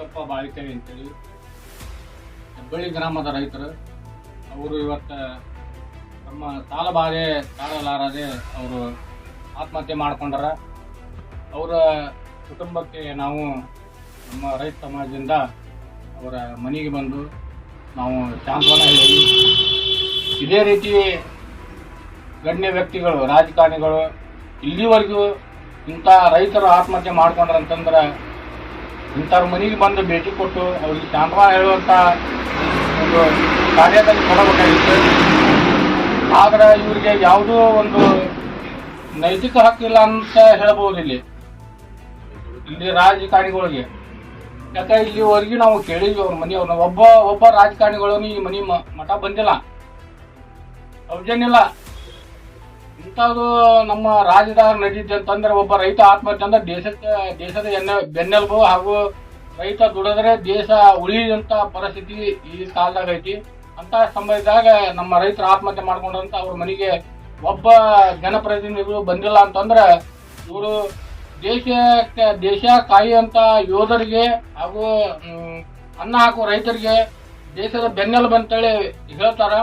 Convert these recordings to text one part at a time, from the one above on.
ಸಿದ್ದಪ್ಪ ಬಾಳಿಕೆರೆ ಅಂತೇಳಿ. ಹೆಬ್ಬಳ್ಳಿ ಗ್ರಾಮದ ರೈತರು. ಅವರು ಇವತ್ತು ತಮ್ಮ ಸಾಲ ಬಾಧೆ ತಾಳಲಾರದೆ ಅವರು ಆತ್ಮಹತ್ಯೆ ಮಾಡಿಕೊಂಡ್ರ. ಅವರ ಕುಟುಂಬಕ್ಕೆ ನಾವು ನಮ್ಮ ರೈತ ಸಮಾಜದಿಂದ ಅವರ ಮನೆಗೆ ಬಂದು ನಾವು ಸಾಂತ್ವನ ಹೇಳಿ. ಇದೇ ರೀತಿ ಗಣ್ಯ ವ್ಯಕ್ತಿಗಳು, ರಾಜಕಾರಣಿಗಳು ಇಲ್ಲಿವರೆಗೂ ಇಂಥ ರೈತರು ಆತ್ಮಹತ್ಯೆ ಮಾಡ್ಕೊಂಡ್ರಂತಂದ್ರೆ ಇಂಥವ್ರ ಮನೆಗೆ ಬಂದು ಭೇಟಿ ಕೊಟ್ಟು ಅವ್ರಿಗೆ ಚಾಂದ್ರ ಹೇಳುವಂಥ ಒಂದು ಕಾರ್ಯದಲ್ಲಿ ಕೊಡಬೇಕಾಗಿತ್ತು ಆದ್ರೆ ಇವರಿಗೆ ಯಾವುದೋ ಒಂದು ನೈತಿಕ ಹಕ್ಕಿಲ್ಲ ಅಂತ ಹೇಳ್ಬೋದು ಇಲ್ಲಿ. ಇಲ್ಲಿ ರಾಜಕಾರಣಿಗಳಿಗೆ. ಯಾಕೆ ಇಲ್ಲಿವರೆಗೂ ನಾವು ಕೇಳಿದ್ವಿ ಅವ್ರ ಮನೆಯವ್ರನ್ನ ಒಬ್ಬ ಒಬ್ಬ ರಾಜಕಾರಣಿಗಳನ್ನು ಈ ಮನೆ ಮಠ ಬಂದಿಲ್ಲ. ಸೌಜನ್ಯಿಲ್ಲ ಇಂಥದ್ದು ನಮ್ಮ ರಾಜ್ಯದಾಗ ನಡೀತಿ ಅಂತಂದ್ರೆ ಒಬ್ಬ ರೈತ ಆತ್ಮಹತ್ಯೆ ಅಂದ್ರೆ ದೇಶಕ್ಕೆ, ದೇಶದ ಎನ್ನೆ, ಬೆನ್ನೆಲುಬು ಹಾಗೂ ರೈತ ದುಡಿದ್ರೆ ದೇಶ ಉಳಿಯುವಂತ ಪರಿಸ್ಥಿತಿ ಈ ಕಾಲದಾಗ ಐತಿ. ಅಂತ ಸಮಯದಾಗ ನಮ್ಮ ರೈತರು ಆತ್ಮಹತ್ಯೆ ಮಾಡ್ಕೊಂಡಂತ ಅವ್ರ ಮನೆಗೆ ಒಬ್ಬ ಜನಪ್ರತಿನಿಧಿಗಳು ಬಂದಿಲ್ಲ ಅಂತಂದ್ರೆ ಇವರು ದೇಶಕ್ಕೆ, ದೇಶ ಕಾಯುವಂತ ಯೋಧರಿಗೆ ಹಾಗೂ ಅನ್ನ ಹಾಕುವ ರೈತರಿಗೆ ದೇಶದ ಬೆನ್ನೆಲುಬು ಅಂತೇಳಿ ಹೇಳ್ತಾರ.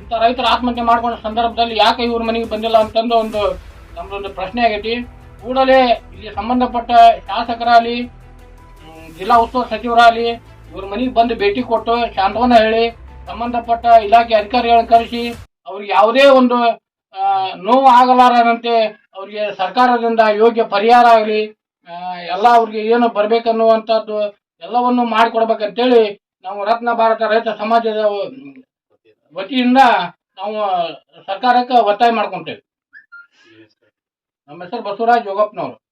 ಇಂಥ ರೈತರು ಆತ್ಮಹತ್ಯೆ ಮಾಡ್ಕೊಂಡ ಸಂದರ್ಭದಲ್ಲಿ ಯಾಕೆ ಇವ್ರ ಮನೆಗೆ ಬಂದಿಲ್ಲ ಅಂತಂದು ಒಂದು ನಮ್ದೊಂದು ಪ್ರಶ್ನೆ ಆಗೈತಿ. ಕೂಡಲೇ ಇಲ್ಲಿ ಸಂಬಂಧಪಟ್ಟ ಶಾಸಕರಾಗಲಿ ಜಿಲ್ಲಾ ಉಸ್ತುವಾರಿ ಸಚಿವರಾಗಲಿ ಇವ್ರ ಮನೆಗೆ ಬಂದು ಭೇಟಿ ಕೊಟ್ಟು ಶಾಂತವನ್ನ ಹೇಳಿ ಸಂಬಂಧಪಟ್ಟ ಇಲಾಖೆ ಅಧಿಕಾರಿಗಳನ್ನ ಕರೆಸಿ ಅವ್ರಿಗೆ ಯಾವುದೇ ಒಂದು ನೋವು ಆಗಲಾರದಂತೆ ಅವ್ರಿಗೆ ಸರ್ಕಾರದಿಂದ ಯೋಗ್ಯ ಪರಿಹಾರ ಆಗಲಿ ಎಲ್ಲ ಅವ್ರಿಗೆ ಏನು ಬರ್ಬೇಕನ್ನುವಂಥದ್ದು ಎಲ್ಲವನ್ನು ಮಾಡಿಕೊಡ್ಬೇಕಂತೇಳಿ ನಾವು ರತ್ನ ಭಾರತ ರೈತ ಸಮಾಜದ ವತಿಯಿಂದ ನಾವು ಸರ್ಕಾರಕ್ಕೆ ಒತ್ತಾಯ ಮಾಡ್ಕೊಂತೇವೆ. ನಮ್ಮ ಹೆಸರು ಬಸವರಾಜ್ ಯೋಗಪ್ಪನವರು.